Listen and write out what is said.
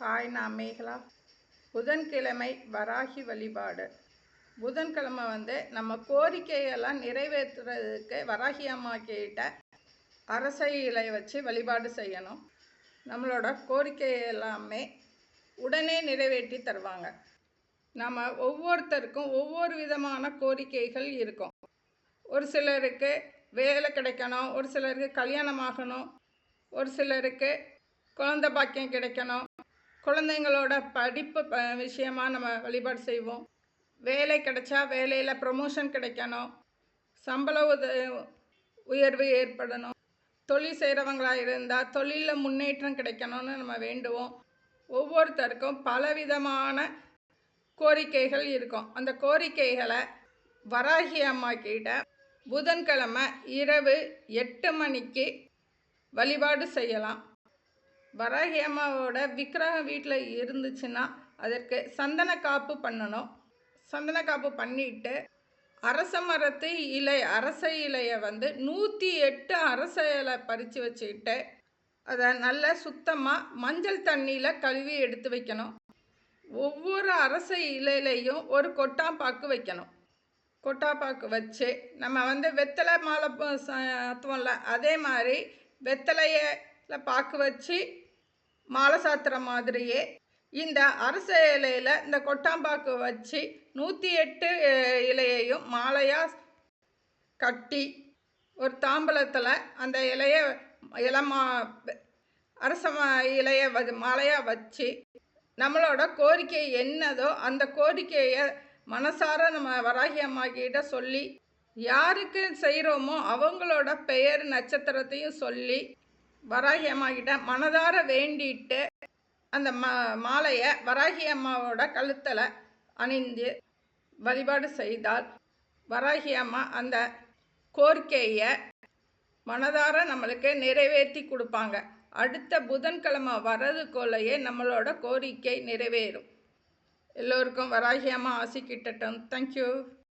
Hi நான் மேகலா. புதன்கிழமை வராகி வழிபாடு. புதன்கிழமை வந்து நம்ம கோரிக்கையெல்லாம் நிறைவேற்றுறதுக்கு வராகி அம்மா கிட்ட அரசை இலை வச்சு வழிபாடு செய்யணும். நம்மளோட கோரிக்கை எல்லாமே உடனே நிறைவேற்றி தருவாங்க. நம்ம ஒவ்வொருத்தருக்கும் ஒவ்வொரு விதமான கோரிக்கைகள் இருக்கும். ஒரு சிலருக்கு வேலை கிடைக்கணும் ஒரு சிலருக்கு கல்யாணம் ஆகணும் ஒரு சிலருக்கு குழந்த பாக்கியம் கிடைக்கணும் குழந்தைங்களோட படிப்பு ப நம்ம வழிபாடு செய்வோம். வேலை கிடைச்சா வேலையில் ப்ரொமோஷன் கிடைக்கணும். சம்பள உத உயர்வு ஏற்படணும். தொழில் செய்கிறவங்களாக இருந்தால் தொழிலில் முன்னேற்றம் கிடைக்கணும்னு நம்ம வேண்டுவோம். ஒவ்வொருத்தருக்கும் பலவிதமான கோரிக்கைகள் இருக்கும். அந்த கோரிக்கைகளை வராகி அம்மா கிட்ட புதன்கிழமை இரவு எட்டு மணிக்கு வழிபாடு செய்யலாம். வராகி அம்மாவோட விக்கிரகம் வீட்டில் இருந்துச்சுன்னா அதற்கு சந்தன காப்பு பண்ணணும். சந்தன காப்பு பண்ணிட்டு அரச மரத்து இலை அரச இலையை வந்து நூற்றி எட்டு அரச இலை பறித்து வச்சுக்கிட்டு அதை நல்லா சுத்தமாக மஞ்சள் தண்ணியில் கழுவி எடுத்து வைக்கணும். ஒவ்வொரு அரச இலையிலையும் ஒரு கொட்டாம்பாக்கு வைக்கணும். கொட்டாப்பாக்கு வச்சு நம்ம வந்து வெத்தலை மாலை சாத்துவோம்ல அதே மாதிரி வெத்தலையில் பாக்கு வச்சு மாலை சாத்துற மாதிரியே இந்த அரச இலையில் இந்த கொட்டாம்பாக்கு வச்சு நூற்றி எட்டு இலையையும் மாலையாக கட்டி ஒரு தாம்பலத்தில் அந்த இலையை இளமா அரச இலையை வ மாலையாக வச்சு நம்மளோட கோரிக்கை என்னதோ அந்த கோரிக்கையை மனசார நம்ம வராகி அம்மாக்கிட்ட சொல்லி யாருக்கு செய்கிறோமோ அவங்களோட பெயர் நட்சத்திரத்தையும் சொல்லி வராகி அம்மாக்கிட்ட மனதார வேண்டிட்டு அந்த மா மாலையை வராகி அம்மாவோட கழுத்தில் அணிந்து வழிபாடு செய்தால் வராகி அம்மா அந்த கோரிக்கையை மனதார நம்மளுக்கு நிறைவேற்றி கொடுப்பாங்க. அடுத்த புதன்கிழமை வர்றதுக்குள்ளேயே நம்மளோட கோரிக்கை நிறைவேறும். எல்லோருக்கும் வராகி அம்மா ஆசி கிட்டட்டும் தேங்க்யூ